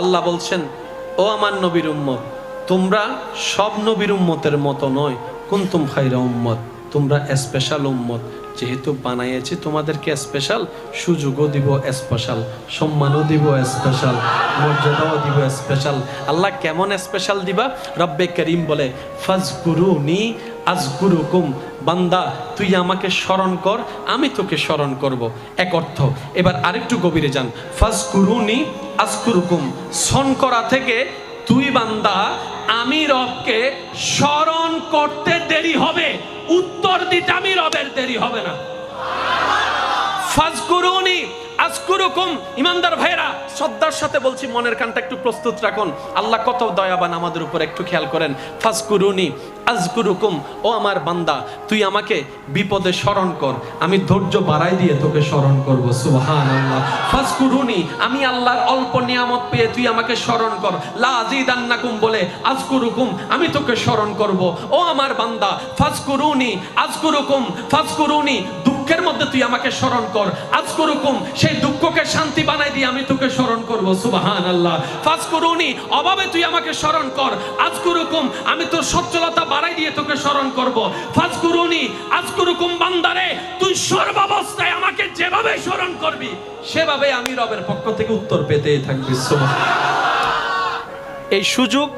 আল্লাহ বলছেন, ও আমার নবীর উম্মত, তোমরা সব নবীর উম্মতের মতো নয়, কুন্তুম খাইরা উম্মত, তোমরা স্পেশাল উম্মত। যেহেতু বানাইয়েছি, তোমাদেরকে স্পেশাল সুযোগও দিব স্পেশাল সম্মানও দিব স্পেশাল মর্যাদাও দিব স্পেশাল আল্লাহ কেমন স্পেশাল দিবা? রব্বে করিম বলে ফাজগুরুনি আজগুরুকুম, বান্দা, তুই আমাকে স্মরণ কর, আমি তোকে স্মরণ করব। এক অর্থ, এবার আরেকটু গভীরে যান। ফাজগুরুনি আজগুরুকুম সন করা থেকে, তুই বান্দা, আমি রবকে স্মরণ করতে দেরি হবে। উত্তর দিতে আমি রবের দেরি হবে না। ফাজকুরুনি ইমানদার ভাইরা শ্রদ্ধার সাথে বলছি, মনের কানটা একটু প্রস্তুত রাখুন। আল্লাহ কত দয়াবান আমাদের উপর একটু খেয়াল করেন। ও আমার বান্দা, তুই আমাকে বিপদে স্মরণ কর। আমি ধৈর্য বাড়াই দিয়ে তোকে স্মরণ করব সুবহান আল্লাহ আমি আল্লাহর অল্প নিয়ামত পেয়ে তুই আমাকে স্মরণ কর। লা আজিদান্নাকুম বলে, আজকুরুকুম, আমি তোকে স্মরণ করব। ও আমার বান্দা, ফাজকুরুনি, আজকুরুকুম, ফাজকুরুনি দুঃখের মধ্যে তুই আমাকে স্মরণ কর। আজকুরুকুম, সেই দুঃখকে শান্তি বানাই দিয়ে আমি তোকে স্মরণ করব। সুবহান আল্লাহ ফাজকুরুনি, অভাবে তুই আমাকে স্মরণ কর। আজকুরুকুম, আমি তোর সচ্ছলতা বাড়াই দিয়ে তোকে স্মরণ করব। ফাজকুরুনি, আজকুরুকুম বান্দারে, তুই সর্বাবস্থায় আমাকে যেভাবে স্মরণ করবি, সেভাবে আমি রবের পক্ষ থেকে উত্তর পেতেই থাকবি। এই সুযোগ,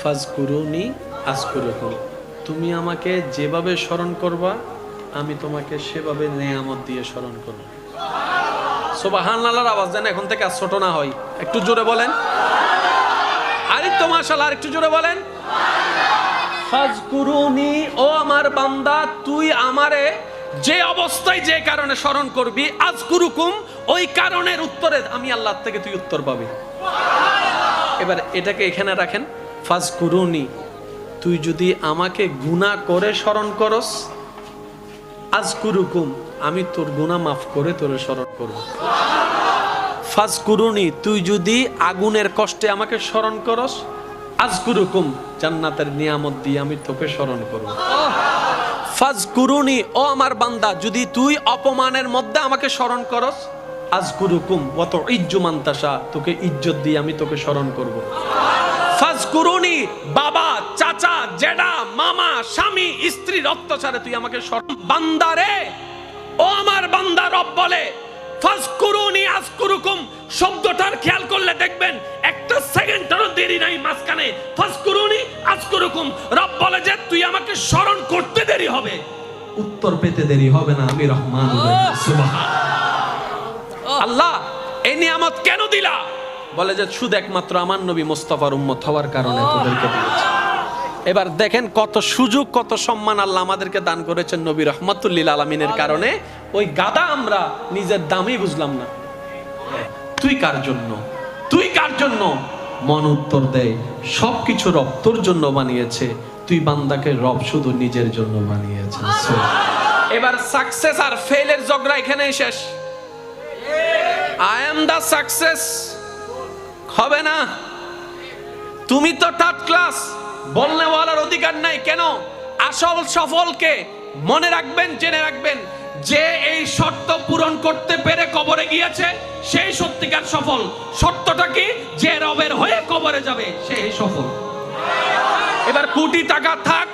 ফাজকুরুনি, আজকুরুকুম, তুমি আমাকে যেভাবে স্মরণ করবা আমি তোমাকে সেভাবে নেয়ামত দিয়ে স্মরণ করব। সোবাহান আল্লাহর আওয়াজ যেন এখন থেকে আর ছোট না হয়। একটু জোরে বলেন। আরেকটু মাশাল আর একটু জোরে বলেন। ফাজকুরুনি, ও আমার বান্দা, তুই আমারে যে অবস্থায় যে কারণে স্মরণ করবি, আজকুরুকুম, ওই কারণের উত্তরে আমি আল্লাহ থেকে তুই উত্তর পাবি। এবার এটাকে এখানে রাখেন। ফাজকুরুনি, তুই যদি আমাকে গুনাহ করে স্মরণ করস আজকুরুকুম, আমি তোর গুনাহ মাফ করে তোর স্মরণ করব। ফাজকুরুনি, তুই যদি আগুনের কষ্টে আমাকে স্মরণ করস, আজকুরুকুম, জান্নাতের নিয়ামত দিয়ে আমি তোকে স্মরণ করব। ফাজকুরুনি, ও আমার বান্দা, যদি তুই অপমানের মধ্যে আমাকে স্মরণ করস, আজকুরুকুম অত ইজ্জুমান্তাসা তোকে ইজ্জত দিয়ে আমি তোকে স্মরণ করব। ফাজকুরুনি বাবা চাচা জেডা মামা স্বামী স্ত্রী অত্যাচারে তুই আমাকে বান্দারে ও আমার বান্দা রব বলে ফাজকুরুনি আজকুরুকুম শব্দটার খেয়াল করলে দেখবেন একটা সেকেন্ডেরও দেরি নাই মাঝখানে। ফাজকুরুনি আজকুরুকুম রব বলে যে তুই আমাকে স্মরণ করতে দেরি হবে। উত্তর পেতে দেরি হবে না আমি রহমান। সুবহান। আল্লাহ এই নিয়ামত কেন দিলা? বলে যে শুধু একমাত্র আমার নবী মোস্তফার উম্মত হওয়ার কারণে তোদেরকে দিয়েছে। এবার দেখেন কত সুযোগ কত সম্মান আল্লাহ আমাদেরকে দান করেছেন নবী রহমতুল্লিল আলমিনের কারণে। ওই গাদা আমরা নিজের দামই বুঝলাম না। তুই কার জন্য? তুই কার জন্য? মন উত্তর দেয় সবকিছু রব তোর জন্য বানিয়েছে। তুই বান্দাকে রব শুধু নিজের জন্য বানিয়েছে। এবার সাকসেস আর ফেলের ঝগড়া এখানেই শেষ। আই এম দা সাকসেস হবে না। তুমি তো থার্ড ক্লাস বলনে বলার অধিকার নাই কেন? আসল সফলকে মনে রাখবেন, জেনে রাখবেন, যে এই শর্ত পূরণ করতে পেরে কবরে গিয়েছে, সেই সত্যিকার সফল। শর্তটা কি? যে রবের হয়ে কবরে যাবে, সেই সফল। এবার কোটি টাকা থাক,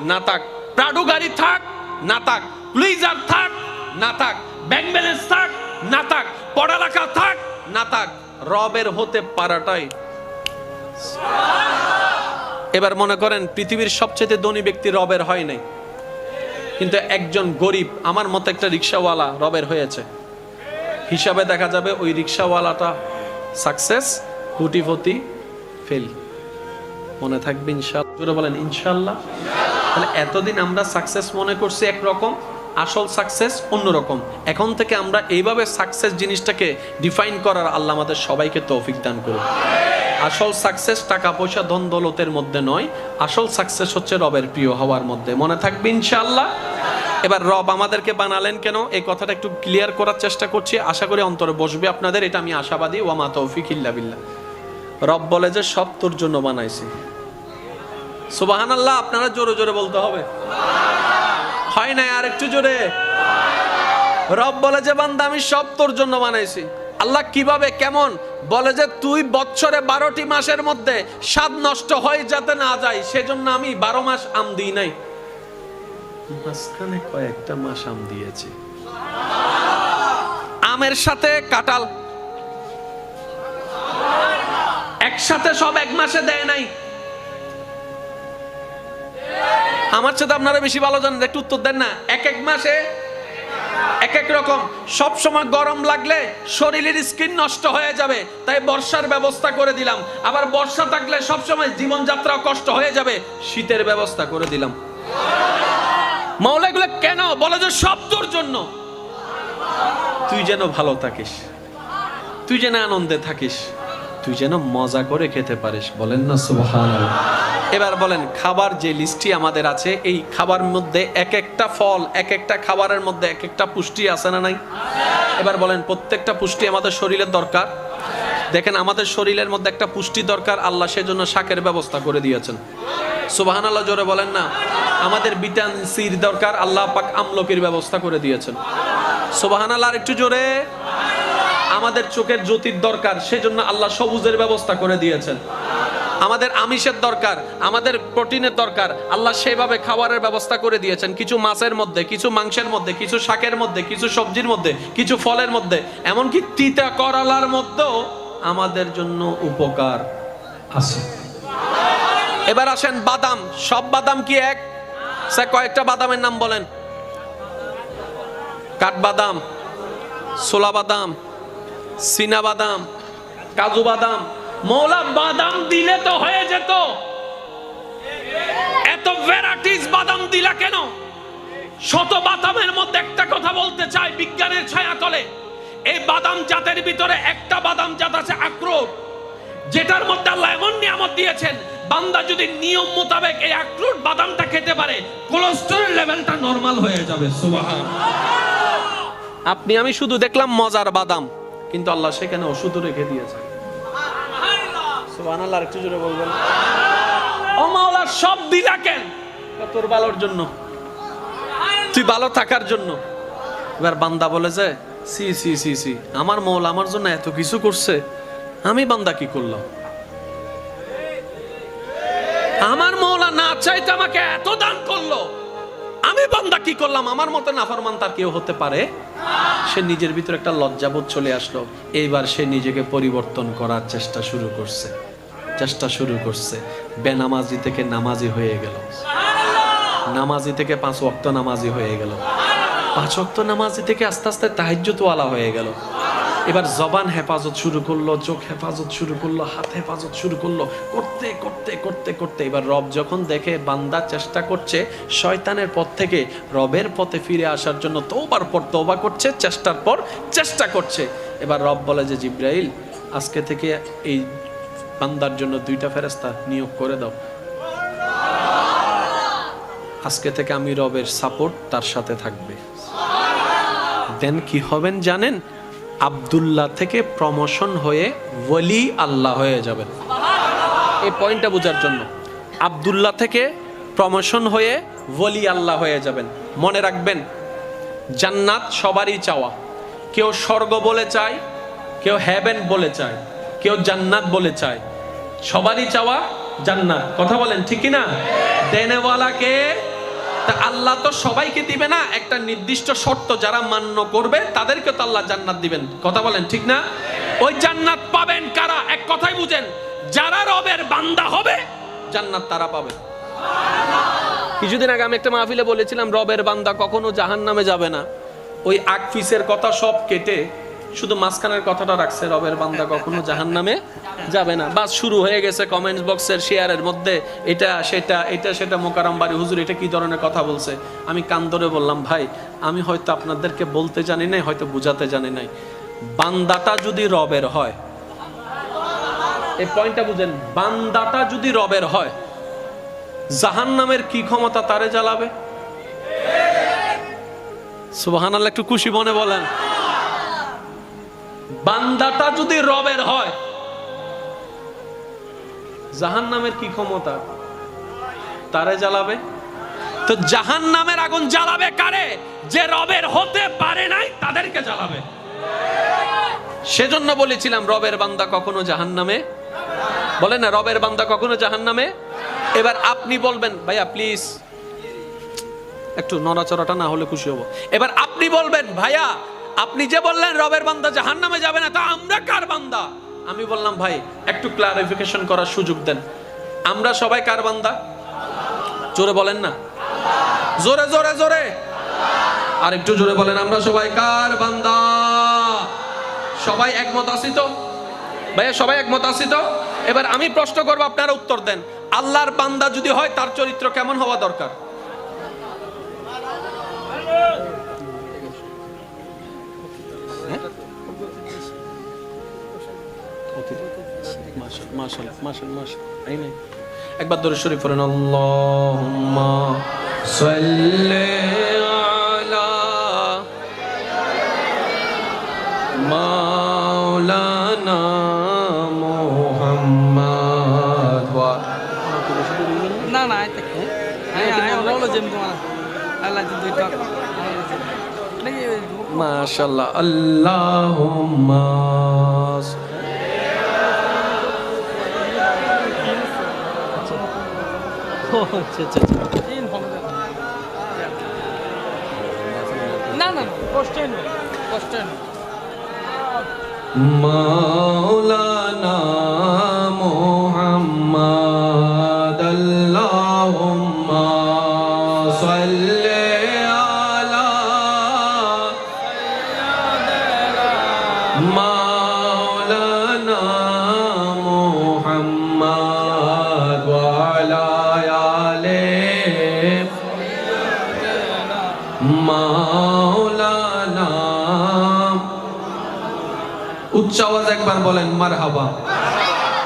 না থাক। প্রাডু গাড়ি থাক, না থাক। প্লিজার থাক, না থাক। ব্যাংক ব্যালেন্স থাক, না থাক। পড়ালেখা থাক, না থাক। রবের হতে পারাটাই। এবার মনে করেন, পৃথিবীর সবচেয়ে ধনী ব্যক্তি রবের হয় নাই। কিন্তু একজন গরিব, আমার মতো একটা রিক্সাওয়ালা রবের হয়েছে। হিসাবে দেখা যাবে ওই রিক্সাওয়ালাটা সাকসেস কোটিপতি ফেল মনে থাকবে ইনশাল্লাহ। বলেন, ইনশাল্লাহ। তাহলে এতদিন আমরা সাকসেস মনে করছি একরকম? আসল সাকসেস অন্যরকম। এখন থেকে আমরা এইভাবে সাকসেস জিনিসটাকে ডিফাইন করার আল্লাহ আমাদের সবাইকে তৌফিক দান করুন আসল সাকসেস টাকা পয়সা, ধন দৌলতের মধ্যে নয়, আসল সাকসেস হচ্ছে রবের প্রিয় হওয়ার মধ্যে। মনে থাকবে ইনশাআল্লাহ? এবার রব আমাদেরকে বানালেন কেন? এই কথাটা একটু ক্লিয়ার করার চেষ্টা করছি। আশা করি অন্তরে বসবে আপনাদের, এটা আমি আশাবাদী। ওয়ামা তৌফিক ইল্লা বিল্লাহ। রব বলে যে, সব তোর জন্য বানাইছি। সুবাহান আল্লাহ আপনারা জোরে জোরে বলতে হবে। হয় নাই আর একটু জোরে। রব বলে যে, বান্দা, আমি সব তোর জন্য বানাইছি। আল্লাহ কীভাবে, কেমন? বলে যে, তুই বছরে বারোটি মাসের মধ্যে স্বাদ নষ্ট হয়ে যাতে না যায়, সেজন্য আমি বারো মাস আম দিই নাই। মাঝখানে কয়েকটা মাস আম দিয়েছি। আমের সাথে কাঁঠাল। একসাথে সব এক মাসে দেয় নাই। আমার সাথে আপনারা বেশি ভালো জানেন, একটু উত্তর দেন না। এক এক মাসে এক এক রকম। সব সময় গরম লাগলে শরীরের স্কিন নষ্ট হয়ে যাবে, তাই বর্ষার ব্যবস্থা করে দিলাম। আবার বর্ষা থাকলে সব সময় জীবনযাত্রা কষ্ট হয়ে যাবে, শীতের ব্যবস্থা করে দিলাম। মাওলা এগুলো কেন? বলে যে সব তোর জন্য। তুই যেন ভালো থাকিস, তুই যেন আনন্দে থাকিস। তুই যেন মজা করে খেতে পারিস, বলেন না সুবহানাল্লাহ। এবার বলেন, খাবার যে লিস্টটি আমাদের আছে, এই খাবার মধ্যে এক একটা ফল, এক একটা খাবারের মধ্যে এক একটা পুষ্টি আছে না নাই? এবার বলেন, প্রত্যেকটা পুষ্টি আমাদের শরীরের দরকার। দেখেন, আমাদের শরীরের মধ্যে একটা পুষ্টি দরকার, আল্লাহ সেজন্য শাকের ব্যবস্থা করে দিয়েছেন। সুবাহান আল্লাহ জোরে বলেন না। আমাদের ভিটামিন সির দরকার, আল্লাহ পাক আমলকির ব্যবস্থা করে দিয়েছেন। সুবাহান আল্লাহ একটু জোরে। আমাদের চোখের জ্যোতির দরকার, সেজন্য আল্লাহ সবুজের ব্যবস্থা করে দিয়েছেন। আমাদের আমিষের দরকার, আমাদের প্রোটিনের দরকার, আল্লাহ সেভাবে খাবারের ব্যবস্থা করে দিয়েছেন। কিছু মাছের মধ্যে, কিছু মাংসের মধ্যে, কিছু শাকের মধ্যে, কিছু সবজির মধ্যে, কিছু ফলের মধ্যে, এমনকি তিতা করলার মধ্যেও আমাদের জন্য উপকার আছে। এবার আসেন বাদাম। সব বাদাম কি এক? স্যার কয়েকটা বাদামের নাম বলেন। কাঠবাদাম সোলা বাদাম বাদাম, কাজু বাদাম, মৌলা বাদাম দিলে তো হয়ে যেত। এত ভ্যারাইটিস বাদাম দিলা কেন? শত বাদামের মধ্যে একটা কথা বলতে চাই বিজ্ঞানের ছায়া তলে এই বাদাম জাতের ভিতরে একটা বাদাম জাত আছে আক্রোট যেটার মধ্যে আল্লাহ এমন নিয়ামত দিয়েছেন, বান্দা যদি নিয়ম মোতাবেক এই আক্রোট বাদামটা খেতে পারে কোলেস্টেরল লেভেলটা নরমাল হয়ে যাবে, সুবহান। আপনি, আমি শুধু দেখলাম মজার বাদাম। কিন্তু আল্লাহ সেখানে ওষুধও রেখে দিয়েছে সুবহানাল্লাহ একটু জোরে বলবেন। ও মাওলা, সব দিলা কেন? তোর ভালোর জন্য। তুই ভালো থাকার জন্য। এবার বান্দা বলে যে, সি সি সি সি, আমার মৌলা আমার জন্য এত কিছু করছে, আমি বান্দা কি করলাম? আমার মৌলা না চাইতে আমাকে এত দান করল। আমি বান্দা কি করলাম? আমার মতো নাফরমান তার কেউ হতে পারে? সে নিজের ভিতরে একটা লজ্জাবোধ চলে আসলো। এইবার সে নিজেকে পরিবর্তন করার চেষ্টা শুরু করছে। চেষ্টা শুরু করছে। বেনামাজি থেকে নামাজি হয়ে গেল। নামাজি থেকে পাঁচ ওয়াক্ত নামাজি হয়ে গেল। পাঁচ ওয়াক্ত নামাজি থেকে আস্তে আস্তে তাহাজ্যতওয়ালা হয়ে গেল। এবার জবান হেফাজত শুরু করল, চোখ হেফাজত শুরু করল, হাত হেফাজত শুরু করল। করতে করতে করতে করতে এবার রব যখন দেখে বান্দা চেষ্টা করছে শয়তানের পথ থেকে রবের পথে ফিরে আসার জন্য তোবার পর তোবা করছে, চেষ্টার পর চেষ্টা করছে। এবার রব বলে যে, জিব্রাইল, আজকে থেকে এই বান্দার জন্য দুইটা ফেরেস্তা নিয়োগ করে দাও। আজকে থেকে আমি রবের সাপোর্ট তার সাথে থাকবে। দেন কি হবেন জানেন? আব্দুল্লাহ থেকে প্রমোশন হয়ে ওলি আল্লাহ হয়ে যাবেন এই পয়েন্টটা বোঝার জন্য। আব্দুল্লাহ থেকে প্রমোশন হয়ে ওলি আল্লাহ হয়ে যাবেন। মনে রাখবেন জান্নাত সবারই চাওয়া। কেউ স্বর্গ বলে চায় কেউ হ্যাভেন বলে চায় কেউ জান্নাত বলে চায়। সবারই চাওয়া জান্নাত। কথা বলেন ঠিক না দেনেওয়ালাকে তা আল্লাহ তো সবাইকে দিবে না। একটা নির্দিষ্ট শর্ত যারা মান্য করবে, তাদেরকে তো আল্লাহ জান্নাত দিবেন। কথা বলেন, ঠিক না? ওই জান্নাত পাবেন কারা? এক কথাই বুঝেন, যারা রবের বান্দা হবে, জান্নাত তারা পাবে। কিছুদিন আগে আমি একটা মাহফিলে বলেছিলাম, রবের বান্দা কখনো জাহান নামে যাবে না। ওই আগ ফিসের কথা সব কেটে শুধু মাঝখানের কথাটা রাখছে, রবের বান্দা কখনো জাহান নামে যাবে না। বাস শুরু হয়ে গেছে কমেন্টস বক্সের শেয়ারের মধ্যে। এটা, সেটা এটা, সেটা মোকারাম বাড়ি। হুজুর, এটা কি ধরনের কথা বলছে? আমি কান ধরে বললাম, ভাই, আমি হয়তো আপনাদেরকে বলতে জানি নাই, হয়তো বুঝাতে জানি নাই। বান্দাটা যদি রবের হয় এই পয়েন্টটা বুঝেন। বান্দাটা যদি রবের হয় জাহান নামের কি ক্ষমতা তারে জ্বালাবে? সুবাহান আল্লাহ একটু খুশি মনে বলেন। বান্দাটা যদি রবের হয় জাহান নামের কি ক্ষমতা? তারে জ্বালাবে? তো জাহান নামের আগুন জ্বালাবে কারে? যে রবের হতে পারে নাই, তাদেরকে জ্বালাবে। সেজন্য বলেছিলাম, রবের বান্দা কখনো জাহান নামে বলে না, রবের বান্দা কখনো জাহান নামে এবার আপনি বলবেন, ভাইয়া প্লিজ একটু নড়াচড়াটা না হলে খুশি হব। এবার আপনি বলবেন, ভাইয়া, আপনি যে বললেন, রবের বান্দা জাহান নামে যাবে না, তা আমরা কার বান্দা? আমি বললাম, ভাই, একটু ক্লারিফিকেশন করার সুযোগ দেন। আমরা সবাই কার বান্দা? জোরে বলেন না। জোরে জোরে জোরে। আর একটু জোরে বলেন, আমরা সবাই কার বান্দা? সবাই একমত আছি তো? ভাইয়া, সবাই একমত আছি তো? এবার আমি প্রশ্ন করব, আপনারা উত্তর দেন। আল্লাহর বান্দা যদি হয়, তার চরিত্র কেমন হওয়া দরকার? একবার দরুদ শরীফ পড়েন আল্লাহুম্মা সাল্লি আলা মাওলানা মুহাম্মদ ওয়া না না আয় থেকে আয় আয় ওরা হলো আল্লাহ মাশাআল্লাহ আল্লাহুম্মা তিন হবে না না কষ্ট কষ্ট নেই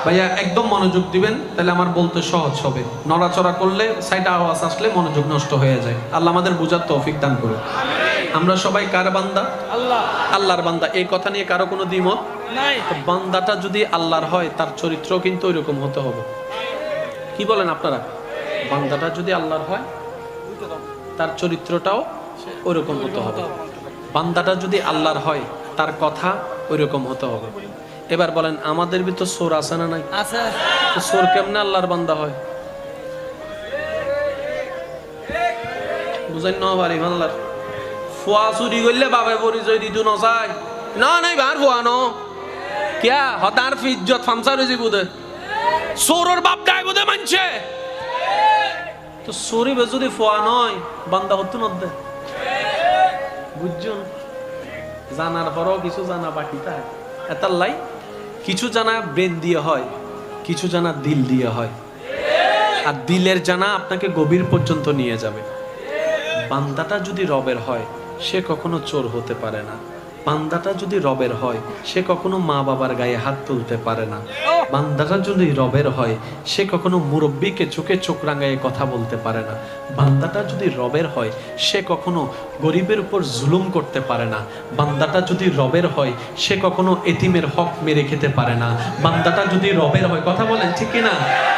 ভাইয়া একদম মনোযোগ দিবেন তাহলে আমার বলতে সহজ হবে। নড়াচড়া করলে সাইডে আওয়াজ আসলে মনোযোগ নষ্ট হয়ে যায়। আল্লাহ আমাদের বুঝার তৌফিক দান করুন আমরা সবাই কার বান্দা? আল্লাহ। আল্লাহর বান্দা। এই কথা নিয়ে কারও কোনো দ্বিমত? নাই। বান্দাটা যদি আল্লাহর হয় তার চরিত্র কিন্তু ওইরকম হতে হবে। কি বলেন আপনারা? বান্দাটা যদি আল্লাহর হয় তার চরিত্রটাও ওইরকম হতে হবে। বান্দাটা যদি আল্লাহর হয় তার কথা ওইরকম হতে হবে। এবার বলেন আমাদের ভিতর সোর আছে না নাই? সোর কেমনে আল্লাহর বান্দা হয়? বুঝাই ন পারি আল্লাহর ফুয়া চুরি করলে বাবে পরিচয় দিতু নচাই না নাই ভার ফুয়া ন। কিয়া? হতার ফিজ্জত ফামসা রয়েছে বুধে। সোরের বাপ গায় বুধে মানছে। তো সরি বে যদি ফুয়া নয় বান্দা হতো নদ্দে বুঝছেন? জানার পরও কিছু জানা বাকি তাই এটার লাই কিছু জানা ব্রেন দিয়ে হয়, কিছু জানা দিল দিয়ে হয়। আর দিলের জানা আপনাকে গভীর পর্যন্ত নিয়ে যাবে। বান্দাটা যদি রবের হয়, সে কখনো চোর হতে পারে না। বান্দাটা যদি রবের হয়, সে কখনো মা বাবার গায়ে হাত তুলতে পারে না। বান্দাটা যদি রবের হয়, সে কখনো মুরব্বীকে চোখে চোখ রাঙায় কথা বলতে পারে না। বান্দাটা যদি রবের হয়, সে কখনো গরিবের উপর জুলুম করতে পারে না। বান্দাটা যদি রবের হয়, সে কখনো এতিমের হক মেরে খেতে পারে না। বান্দাটা যদি রবের হয়, কথা বলেন ঠিক না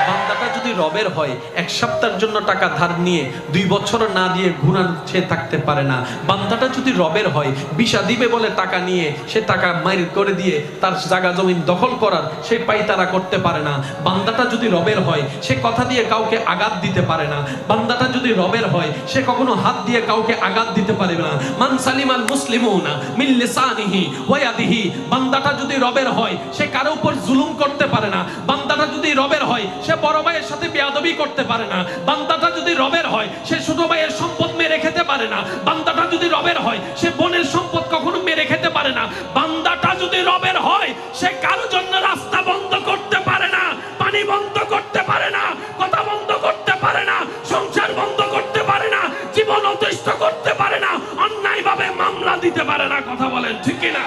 বান্দাটা যদি রবের হয়, এক সপ্তাহের জন্য টাকা ধার নিয়ে, দুই বছর না দিয়ে ঘুরান সে থাকতে পারে না। বান্দাটা যদি রবের হয় বিষা দিবে বলে টাকা নিয়ে, সে টাকা মাইর করে দিয়ে তার জায়গা জমিন দখল করার সে পাইতারা করতে পারে না। বান্দাটা যদি রবের হয়, সে কথা দিয়ে কাউকে আঘাত দিতে পারে না। বান্দাটা যদি রবের হয়, সে কখনো হাত দিয়ে কাউকে আঘাত দিতে পারে না। মান সালিমাল মুসলিমুনা মিন লিসানিহি ওয়া ইয়াদিহি। বান্দাটা যদি রবের হয়, সে কারও উপর জুলুম করতে পারে না। বান্দাটা যদি রবের হয়, সে বড় ভাইয়ের সাথে বেয়াদবি করতে পারে না। বান্দাটা যদি রবের হয়, সে ছোট ভাইয়ের সম্পদ মেরে খেতে পারে না। বান্দাটা যদি রবের হয়, সে বোনের সম্পদ কখনো মেরে খেতে পারে না বান্দাটা যদি রবের হয়, সে কারোর জন্য রাস্তা বন্ধ করতে পারে না, পানি বন্ধ করতে পারে না, কথা বন্ধ করতে পারে না, সংসার বন্ধ করতে পারে না, জীবন অতিষ্ঠ করতে পারে না, অন্যায়ভাবে মামলা দিতে পারে না, কথা বলেন ঠিক কি না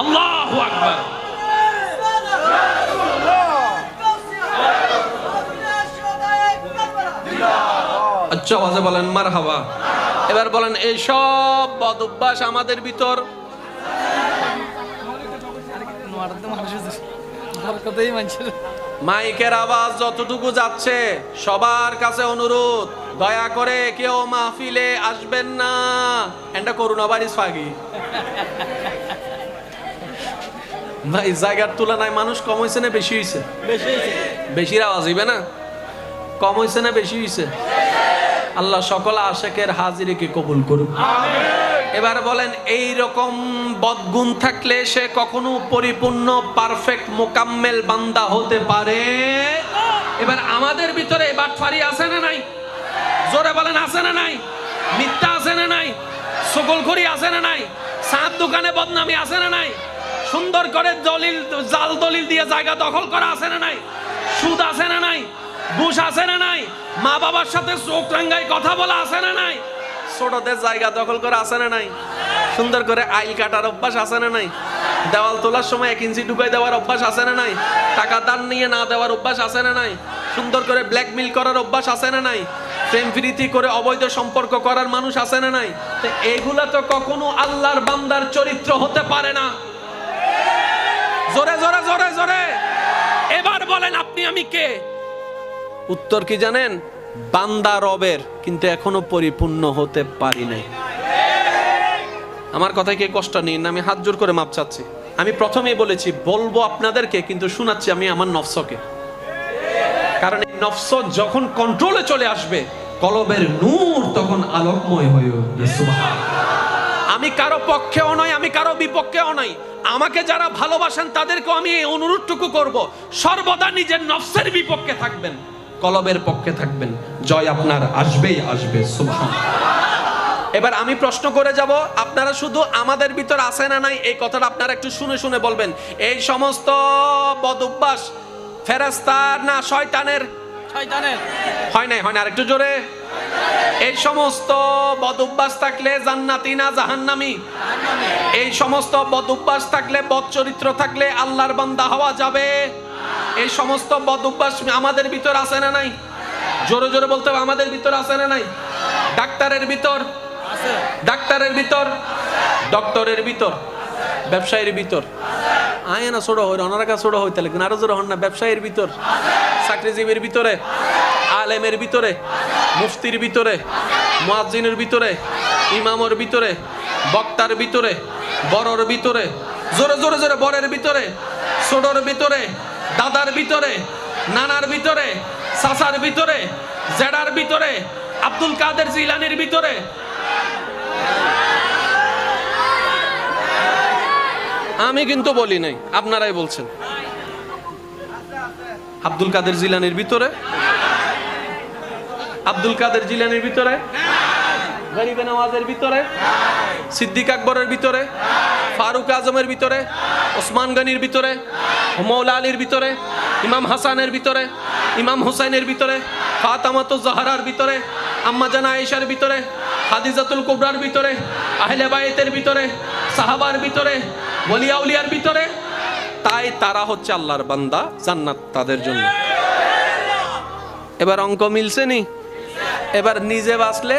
আল্লাহু আকবার। আচ্ছা বলেন মার হাবা এবার বলেন এই সব বদ অভ্যাস আমাদের ভিতর? মাইকের আওয়াজ যতটুকু যাচ্ছে সবার কাছে অনুরোধ দয়া করে কেউ মাহফিলে আসবেন না। এটা করোনা ভাইরাস ফাগি। ভাই জায়গার তুলনায় মানুষ কম হয়েছে না বেশি হয়েছে বেশি আওয়াজ হইবে না? কম হয়েছে না বেশি হয়েছে আল্লাহ সকল আশেকের হাজিরিকে কবুল করুন এবার বলেন এই রকম বদগুণ থাকলে সে কখনো পরিপূর্ণ পারফেক্ট মোকাম্মেল বান্দা হতে পারে? এবার আমাদের ভিতরে এবার বাটফারি আছে না নাই? জোরে বলেন আছে না নাই? মিথ্যা আছে না নাই? সকলখড়ি আছে না নাই? সাত দোকানে বদনামি আছে না নাই? সুন্দর করে দলিল জাল দলিল দিয়ে জায়গা দখল করা আছে না নাই? সুদ আছে না নাই? ঘুষ আছে না নাই? মা বাবার সাথে চোখ রাঙ্গাই কথা বলা আছে না নাই? ছোটদের জায়গা দখল করা আছে না নাই? সুন্দর করে আইল কাটার অভ্যাস আছে না নাই? দেওয়াল তোলার সময় এক ইঞ্চি ঢুকাই দেওয়ার অভ্যাস আছে না নাই? টাকা দান নিয়ে না দেওয়ার অভ্যাস আছে না নাই? সুন্দর করে ব্ল্যাকমেল করার অভ্যাস আছে না নাই? প্রেম প্রীতি করে অবৈধ সম্পর্ক করার মানুষ আছে না নাই? এগুলা তো কখনো আল্লাহর বান্দার চরিত্র হতে পারে না। জোরে জোরে জোরে জোরে। এবার বলেন, আপনি আমি কে? উত্তর কি জানেন? বান্দা রবের, কিন্তু এখনও পরিপূর্ণ হতে পারি নাই। আমার কথায় কে কষ্ট নিন আমি হাত জোর করে মাপ চাচ্ছি। আমি প্রথমেই বলেছি, বলব আপনাদেরকে, কিন্তু শোনাচ্ছি আমি আমার নফসকে। কারণ এই নফস যখন কন্ট্রোলে চলে আসবে, কলবের নূর তখন আলোকময় হয়ে উঠবে। আমি কারও পক্ষেও নয় আমি কারও বিপক্ষেও নয় আমাকে যারা ভালোবাসেন, তাদেরকেও আমি এই অনুরোধটুকু করব, সর্বদা নিজের নফসের বিপক্ষে থাকবেন। কলবের পক্ষে থাকবেন। জয় আপনার আসবেই আসবে সুবহান। এবার আমি প্রশ্ন করে যাব আপনারা শুধু আমাদের ভিতর আছে না নাই এই কথাটা আপনারা একটু শুনে শুনে বলবেন। এই সমস্ত বদভ্যাস ফেরেস্তার না শয়তানের? শয়তানের। হয় নাই হয় না আরেকটু জোরে। এই সমস্ত বদভ্যাস থাকলে জান্নাতি না জাহান্নামি? এই সমস্ত বদভ্যাস থাকলে বদ চরিত্র থাকলে আল্লাহর বান্দা হওয়া যাবে? এই সমস্ত বদভ্যাস আমাদের ভিতর আছে না নাই? জোরে জোরে বলতে হবে আমাদের ভিতর আছে না নাই? ডাক্তারের ভিতর? ডাক্তারের ভিতর? ডক্টরের ভিতর? ব্যবসায়ীর ভিতর? আয় না ছোট হই অনারা কাছে ছোট হইতে লাগবে আরও জোর হন না ব্যবসায়ীর ভিতর? চাকরিজীবীর ভিতরে? আলেমের ভিতরে? মুফতির ভিতরে? মুয়াজ্জিনের ভিতরে? ইমামর ভিতরে? বক্তার ভিতরে? বড়র ভিতরে? জোরে জোরে জোরে বরের ভিতরে? ছোটর ভিতরে? দাদার ভিতরে, নানার ভিতরে, সাসার ভিতরে, জেডার ভিতরে, আব্দুল কাদের জিলানির ভিতরে। আমি কিন্তু বলি নাই, আপনারাই বলছেন। আব্দুল কাদের জিলানির ভিতরে? আব্দুল কাদের জিলানির ভিতরে? গরিবে নওয়াজের ভিতরে? সিদ্দিক আকবরের ভিতরে? ফারুক আজমের ভিতরে? ওসমান গনির ভিতরে? মৌলা আলীর ভিতরে, ইমাম হাসানের ভিতরে, ইমাম হুসাইনের ভিতরে, ফাতামাত জাহারার ভিতরে, আম্মা জানা আয়েশার ভিতরে হাদিজাতুল কুবরার ভিতরে, আহলে বাইতের ভিতরে, সাহাবার ভিতরে ওলিয়া উলিয়ার ভিতরে, তাই তারা হচ্ছে আল্লাহর বান্দা, জান্নাত তাদের জন্য। এবার অঙ্ক মিলছে নি? এবার নিজে বাঁচলে,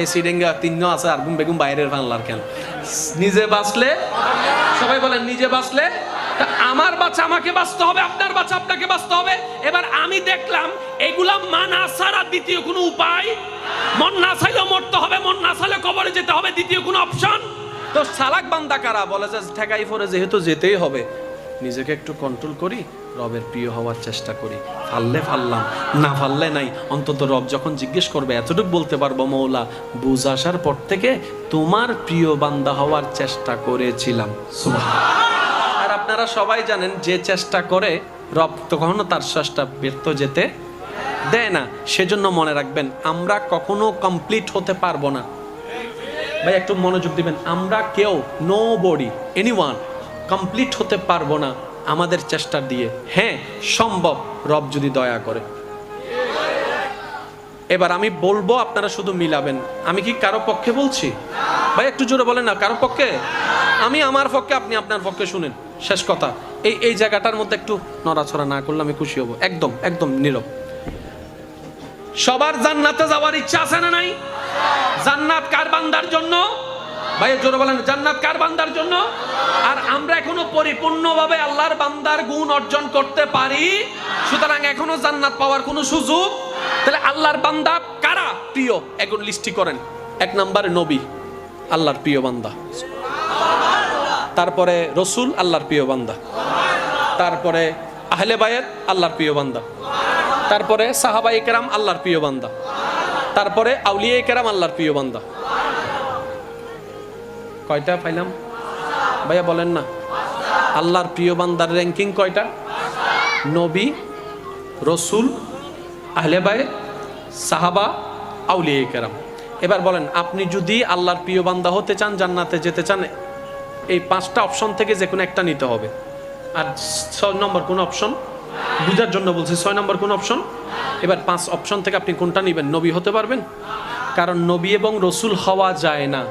এই সিডেঙ্গা তিন আছে আর গুম বেগুম বাইরের বাংলার কেন নিজে বাঁচলে, সবাই বলেন, নিজে বাঁচলে আমার বাচ্চা আমাকে বাঁচতে হবে, আপনার বাচ্চা আপনাকে বাঁচতে হবে। এবার আমি দেখলাম, এগুলা মানা ছাড়া দ্বিতীয় কোনো উপায় মন না চাইলেও মরতে হবে, মন না চাইলে কবরে যেতে হবে, দ্বিতীয় কোনো অপশন তো সালাক বান্দা কারা? বলে যে ঠেকাই পরে যেহেতু যেতেই হবে। নিজেকে একটু কন্ট্রোল করি, রবের প্রিয় হওয়ার চেষ্টা করি। ফাললে ফাললাম, না ফাললে নাই। অন্তত রব যখন জিজ্ঞেস করবে, এতটুকু বলতে পারব মৌলা, বুঝ আসার পর থেকে তোমার প্রিয় বান্দা হওয়ার চেষ্টা করেছিলাম। সুবহান। আপনারা সবাই জানেন যে চেষ্টা করে রব কখনো তার শ্বাসটা ব্যর্থ যেতে দেয় না। সেজন্য মনে রাখবেন, আমরা কখনো কমপ্লিট হতে পারব না। ভাই, একটু মনোযোগ দিবেন। আমরা কেউ নো বডি এনিওয়ান কমপ্লিট হতে পারব না আমাদের চেষ্টা দিয়ে। হ্যাঁ সম্ভব, রব যদি দয়া করে। এবার আমি বলব, আপনারা শুধু মিলাবেন। আমি কি কারও পক্ষে বলছি? ভাই, একটু জোরে বলেন না, কারও পক্ষে? আমি আমার পক্ষে, আপনি আপনার পক্ষে শুনেন। শেষ কথা। এই এই জায়গাটার মধ্যে একটু নড়াছড়া না করলে আমি খুশি হব। একদম একদম নীরব। সবার জান্নাতে যাওয়ার ইচ্ছা আছে না নাই? জান্নাত কার বান্দার জন্য? ভাই জোরে বলেন, জান্নাত কার বান্দার জন্য? আর আমরা এখনও পরিপূর্ণভাবে আল্লাহর বান্দার গুণ অর্জন করতে পারি, সুতরাং এখনও জান্নাত পাওয়ার কোনো সুযোগ? তাহলে আল্লাহর বান্দা কারা? প্রিয়, এখন লিস্টি করেন। এক নম্বরে নবী, আল্লাহর প্রিয় বান্দা। তারপরে রসুল আল্লাহর প্রিয় বান্দা। তারপরে আহলে বায়ের আল্লাহর প্রিয় বান্দা। তারপরে সাহাবা কেরাম আল্লাহর প্রিয় বান্দা। তারপরে আউলিয়া একরাম আল্লাহর প্রিয় বান্দা। কয়টা পাইলাম? ভাইয়া বলেন না। আল্লাহর প্রিয় বান্দার র্যাঙ্কিং কয়টা? নবী, রসুল, আহলে বায়েত, সাহাবা, আউলিয়া কেরাম। এবার বলেন, আপনি যদি আল্লাহর প্রিয় বান্দা হতে চান, জান্নাতে যেতে চান এই পাঁচটা অপশন থেকে যে কোনো একটা নিতে হবে। আর ছয় নম্বর কোন অপশন? বুঝার জন্য বলছি, ছয় নম্বর কোন অপশন? এবার পাঁচ অপশন থেকে আপনি কোনটা নেবেন? নবী হতে পারবেন? কারণ নবী এবং রসুল হওয়া যায় না।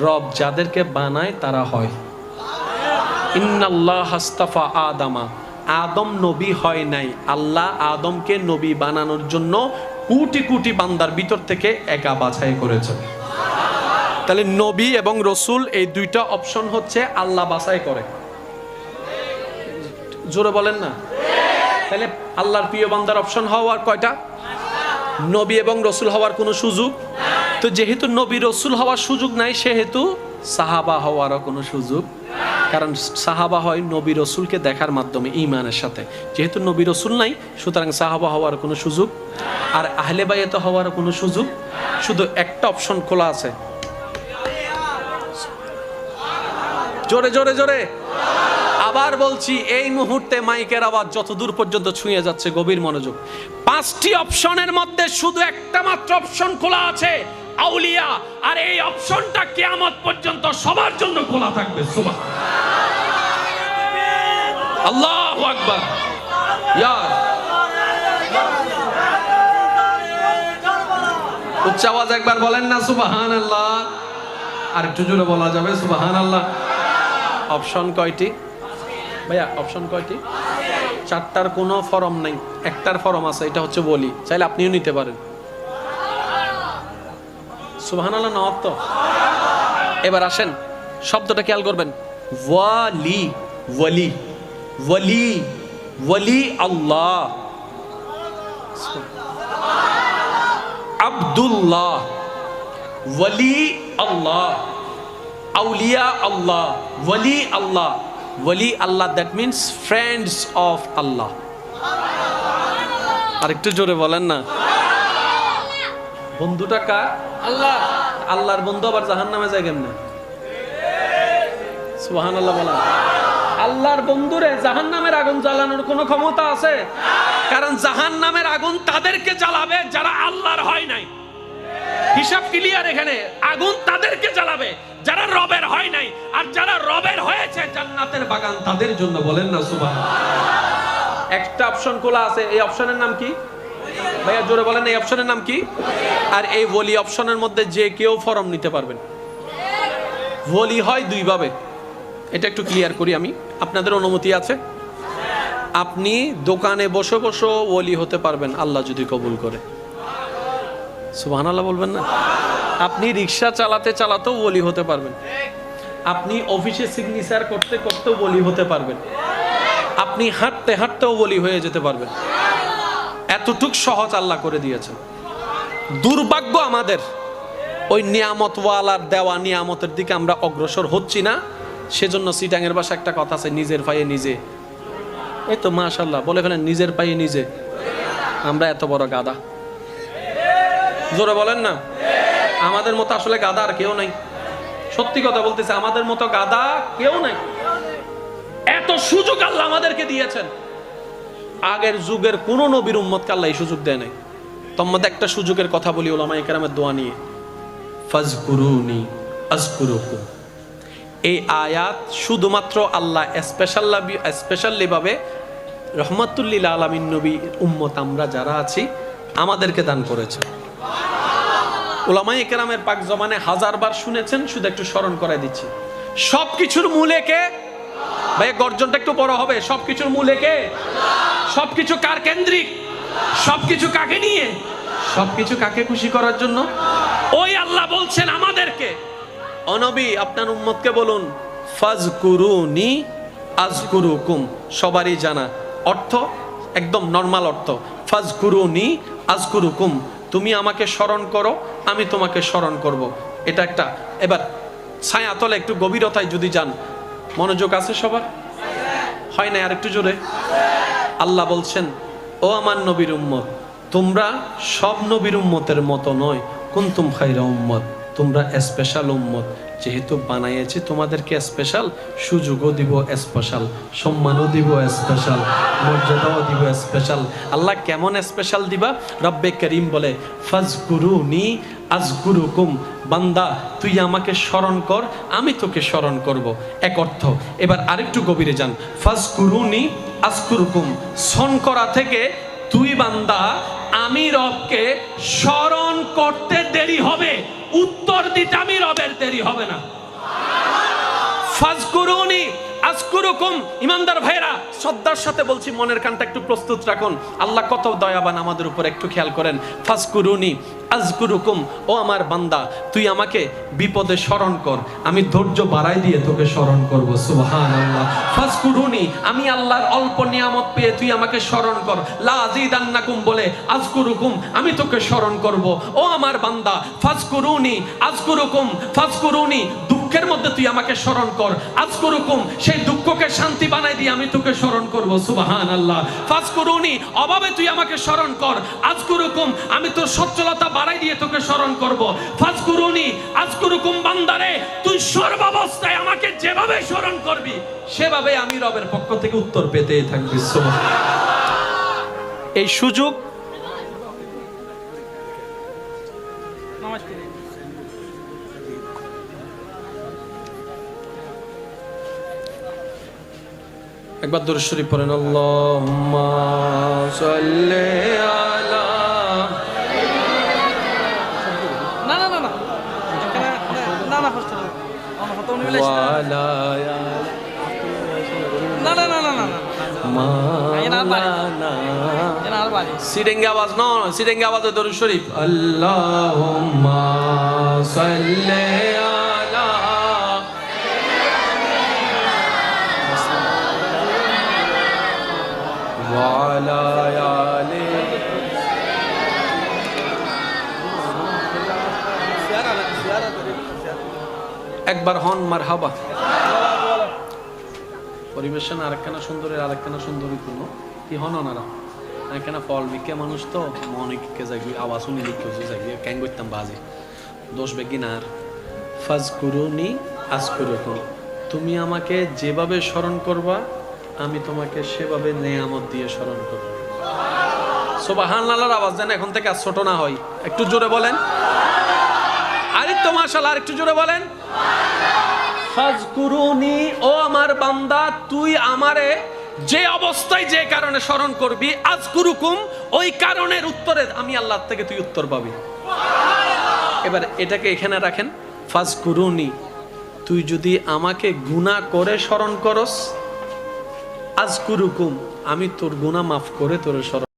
রব যাদেরকে বানায় তারা হয়। হাস্তাফা আদামা। আদম নবী হয় নাই। আল্লাহ আদমকে নবী বানানোর জন্য কোটি কোটি বান্দার ভিতর থেকে একা বাছাই করেছেন। তাহলে নবী এবং রসুল এই দুইটা অপশন হচ্ছে আল্লাহ বাসাই করে। জোরে বলেন না? তাহলে আল্লাহর প্রিয় বান্দার অপশন হওয়ার কয়টা? নবী এবং রসুল হওয়ার কোনো সুযোগ? তো যেহেতু নবী রসুল হওয়ার সুযোগ নাই, সেহেতু সাহাবা হওয়ারও কোনো সুযোগ। কারণ সাহাবা হয় নবী রসুলকে দেখার মাধ্যমে ইমানের সাথে। যেহেতু নবী রসুল নাই, সুতরাং সাহাবা হওয়ার কোনো সুযোগ। আর আহলে বাইয়াতে হওয়ার কোনো সুযোগ। শুধু একটা অপশন খোলা আছে। জোরে জোরে জোরে। আবার বলছি, এই মুহূর্তে মাইকের আওয়াজ যত দূর পর্যন্ত ছুঁয়ে যাচ্ছে গভীর মনোযোগ। পাঁচটি অপশনের মধ্যে শুধু একটা মাত্র অপশন খোলা আছে, আউলিয়া। আর এই অপশনটা কেয়ামত পর্যন্ত সবার জন্য খোলা থাকবে, সুবহান। আল্লাহু আকবার। ইয়া। উচ্চ আওয়াজ একবার বলেন না, সুবহানাল্লাহ। আর একটু জোরে বলা যাবে, সুবহানাল্লাহ। অপশন কয়টি? ভাইয়া, অপশন কয়টি? চারটার কোনো ফরম নাই, একটার ফরম আছে, এটা হচ্ছে বলি, চাইলে আপনিও নিতে পারেন। সুবাহান আল্লাহ নওয়াব তো? এবার আসেন, শব্দটা খেয়াল করবেন। ওয়ালি ওয়ালি ওয়ালি ওয়ালি আল্লাহ। আব্দুল্লাহ, ওয়ালি আল্লাহ। আউলিয়া আল্লাহ ওয়ালি আল্লাহ ওয়ালি আল্লাহ that means friends of Allah আরেকটু জোরে বলেন না। বন্ধুটা কার? আল্লাহ। আল্লাহর বন্ধু আবার জাহান নামে যায় কেমনে? সুবাহান আল্লাহ বলেন। আল্লাহর বন্ধুরে জাহান নামের আগুন জ্বালানোর কোনো ক্ষমতা আছে? কারণ জাহান নামের আগুন তাদেরকে জ্বালাবে যারা আল্লাহর হয় নাই। হিসাব ক্লিয়ার এখানে। আগুন তাদেরকে জ্বালাবে। যারা রবের হয় নাই, আর যারা রবের হয়েছে, জান্নাতের বাগান তাদের জন্য বলেন না সুবাহ একটা অপশন খোলা আছে, এই অপশনের নাম কি? ভাইয়া, জোরে বলেন, এই অপশনের নাম কি? আর এই ভলি অপশনের মধ্যে যে কেউ ফর্ম নিতে পারবেন। ভলি হয় দুই ভাবে এটা একটু ক্লিয়ার করি আমি। আপনাদের অনুমতি আছে? আপনি দোকানে বসে বসে ওলি হতে পারবেন, আল্লাহ যদি কবুল করে। সুবহান আল্লাহ বলবেন না? আপনি রিক্সা চালাতে চালাতেও বলি হতে পারবেন। আপনি অফিসে সিগনেচার করতে করতেও বলি হতে পারবেন। আপনি হাঁটতে হাঁটতেও বলি হয়ে যেতে পারবেন। এতটুক সহজ আল্লাহ করে দিয়েছেন। দুর্ভাগ্য আমাদের। ওই নিয়ামতওয়ালার দেওয়া নিয়ামতের দিকে আমরা অগ্রসর হচ্ছি না। সেজন্য সিটাঙের বাসা একটা কথা আছে, নিজের পায়ে নিজে। এই তো মাশাল্লাহ বলে ফেলেন, নিজের পায়ে নিজে। আমরা এত বড় গাদা জোরে বলেন না। আমাদের মতো আসলে গাদা আর কেউ নাই। সত্যি কথা বলতেছে, আমাদের মতো গাদা কেউ নাই। এত সুযোগ আল্লাহ আমাদেরকে দিয়েছেন। আগের যুগের কোন নবীর উম্মতকে আল্লাহ এই সুযোগ দেয় নাই। তোমাদের একটা সুযোগের কথা বলি ওলামা একরামের দোয়া নিয়ে। ফাজকুরুনি আজকুরুকুম। এই আয়াত শুধুমাত্র আল্লাহ স্পেশাল্লি স্পেশালি ভাবে রহমাতুল্লিল আলমিন নবী উম্মত আমরা যারা আছি, আমাদেরকে দান করেছেন। ওলামাই একরামের পাক জবানে হাজারবার শুনেছেন, শুধু একটু স্মরণ করাই দিচ্ছি। সবকিছুর মূলে কে? ভাই, গর্জনটা একটু বড় হবে। সবকিছুর মূলে কে? সবকিছু কার কেন্দ্রিক? সবকিছু কাকে নিয়ে? সবকিছু কাকে খুশি করার জন্য? ওই আল্লাহ বলছেন আমাদেরকে। অনবী আপনার উম্মতকে বলুন, ফাজকুরুনি আজকুরুকুম। সবারই জানা অর্থ, একদম নর্মাল অর্থ। ফাজকুরুনি আজকুরুকুম। তুমি আমাকে স্মরণ করো, আমি তোমাকে স্মরণ করব। এটা একটা, এবার ছায়াতলে একটু গভীরতায় যদি যান, মনোযোগ আছে সবার? হয় না আর একটু জোরে? আল্লাহ বলছেন, ও আমার নবীর উম্মত, তোমরা সব নবীর উম্মতের মতো নয়, কুন্তুম খাইরা উম্মত। তোমরা স্পেশাল উম্মত। যেহেতু বানাইয়েছি, তোমাদেরকে স্পেশাল সুযোগও দিব স্পেশাল সম্মানও দিব স্পেশাল মর্যাদাও দিব স্পেশাল আল্লাহ কেমন স্পেশাল দিবা? রব্বে করিম বলে ফাজগুরুনি আজগুরুকুম বান্দা, তুই আমাকে স্মরণ কর, আমি তোকে স্মরণ করব। এক অর্থ, এবার আরেকটু গভীরে যান। ফাজগুরুনি আজগুরুকুম সন করা থেকে তুই বান্দা, আমি রবকে স্মরণ করতে দেরি হবে। উত্তর দিতে আমি রবের দেরি হবে না। ফাজকুরুনি, আজকুরুকুম। ইমানদার ভাইরা শ্রদ্ধার সাথে বলছি, মনের কানটা একটু প্রস্তুত রাখুন। আল্লাহ কত দয়াবান আমাদের উপর একটু খেয়াল করেন। ফাজকুরুনি আজকুরুকুম, ও আমার বান্দা, তুই আমাকে বিপদে স্মরণ কর। আমি ধৈর্য বাড়াই দিয়ে তোকে স্মরণ করব সুবহান আল্লাহ ফাজকুরুনি, আমি আল্লাহর অল্প নিয়ামত পেয়ে তুই আমাকে স্মরণ কর। লা আজিদান্নাকুম বলে, আজকুরুকুম, আমি তোকে স্মরণ করব। ও আমার বান্দা, ফাজকুরুনি, আজকুরুকুম, ফাজকুরুনি, দুঃখের মধ্যে তুই আমাকে স্মরণ কর। আজকুরুকুম, সেই দুঃখকে শান্তি বানাই দিয়ে আমি তোকে স্মরণ করব সুবহান আল্লাহ ফাজকুরুনি, অভাবে তুই আমাকে স্মরণ কর। আজকুরুকুম, আমি তোর সচ্ছলতা বাড়াই দিয়ে তোকে স্মরণ করব। ফাজকুরুনি, আজকুরুকুম বান্দারে, তুই সর্বাবস্থায় আমাকে যেভাবে স্মরণ করবি সেভাবে আমি রবের পক্ষ থেকে উত্তর পেতেই থাকবি। এই সুযোগ একবার দরুদ শরীফ পড়েন, আল্লাহুম্মা সাল্লি আলা না না না না এখানে- না না ফার্স্ট আমার হাতে উনি মিলাইছি ওয়া আলা না না না না না সিডেঙ্গে আওয়াজ ন সিডেঙ্গে আওয়াজে দরুদ শরীফ আল্লাহুম্মা সাল্লি আলা ওয়া আলা একবার হন মার হাবা পরিবেশন আরেকখানা সুন্দরের আরেকখানা সুন্দরী কোনো? কি হন ওনারা? একখানা ফল বিকে মানুষ তো, মনে কে যাই আওয়াজ শুনি লিখে যাই ক্যাং করতাম বাজে। দোষ বেগি না আর। ফাজ করুনি আজ করুন তুমি আমাকে যেভাবে স্মরণ করবা, আমি তোমাকে সেভাবে নেয়ামত দিয়ে স্মরণ করব। সোবাহান লালার আওয়াজ যেন এখন থেকে আর ছোট না হয়। একটু জোরে বলেন। আরেকটু মাশাল আর একটু জোরে বলেন। ফাজকুরুনি ও আমার বান্দা, তুই আমারে যে অবস্থায় যে কারণে স্মরণ করবি, আজকুরুকুম, ওই কারণের উত্তরে আমি আল্লাহ থেকে তুই উত্তর পাবি। এবার এটাকে এখানে রাখেন, ফাজকুরুনি, তুই যদি আমাকে গুনাহ করে স্মরণ করস, আজকুরুকুম, আমি তোর গুনাহ মাফ করে তোর স্মরণ